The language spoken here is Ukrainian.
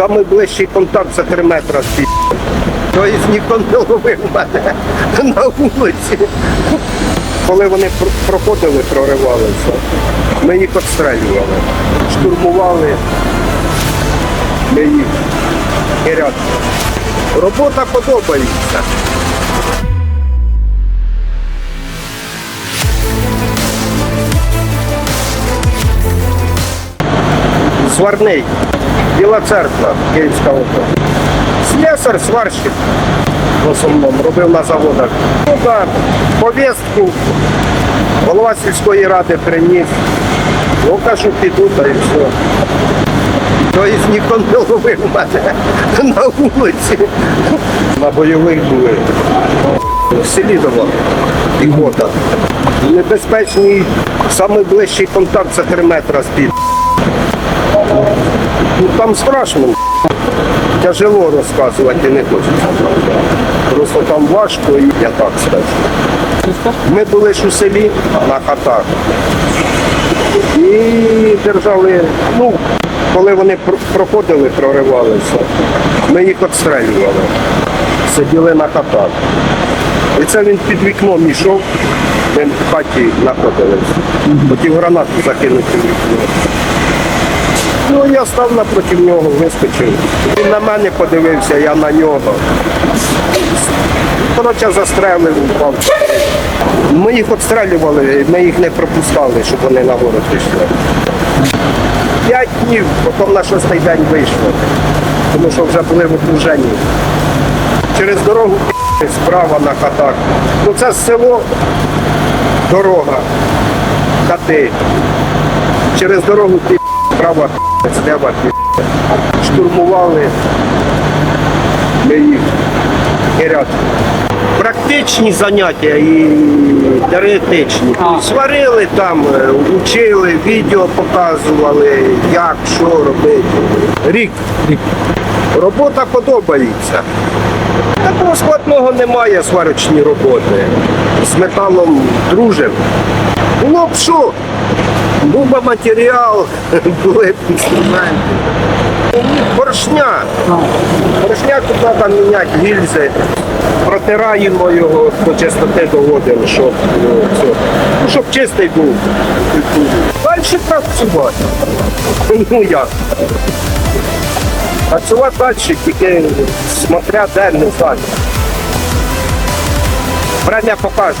Самий ближчий контакт за 3 метри з Тобто ніхто не ловив мене на вулиці. Коли вони проходили, проривалися, ми їх обстрілювали, штурмували, ми їх ряд. Робота подобається. Сварний, Біла церква, Київська область. Слесар, сварщик в основному робив на заводах. Так, повістку голова сільської ради приніс. Ну кажу, піду та і все. Тобто ніхто не ловив мене на вулиці. На бойових були. В давали. Піхота. Небезпечний, найближчий контакт за 3 метри з під. Ну там страшно. Тяжело розказувати не хочеться. Просто там важко і я так скажу. Ми були ж у селі на хатах. І держали, ну, коли вони проходили, проривалися, ми їх обстрілювали. Сиділи на хатах. І це він під вікном йшов, ми в хаті знаходилися. Хотів гранату закинути в вікно. Ну, я став напроти нього, вискочив. Він на мене подивився, я на нього. Коротше, застрелив, упав. Ми їх обстрілювали, ми їх не пропускали, щоб вони на город пішли. П'ять днів, потім на шостий день вийшло, тому що вже були в окруженні. Через дорогу справа на хатах. Ну це село, дорога, хати. Через дорогу пі- справа зліва пі- штурмували. Ми їх і ряд. Практичні заняття і теоретичні. Сварили там, е, учили, відео показували, як, що робити. Рік. Робота подобається. Такого складного немає сварочні роботи. З металом дружим. Було б що? Був би матеріал, були б інструменти. Поршня. Поршня тут треба міняти гільзи. Протираємо його до чистоти доводимо, щоб, все. Ну, щоб чистий був. Далі працювати. Ну як? Працювати далі, тільки смотря де не знаю. Время покаже.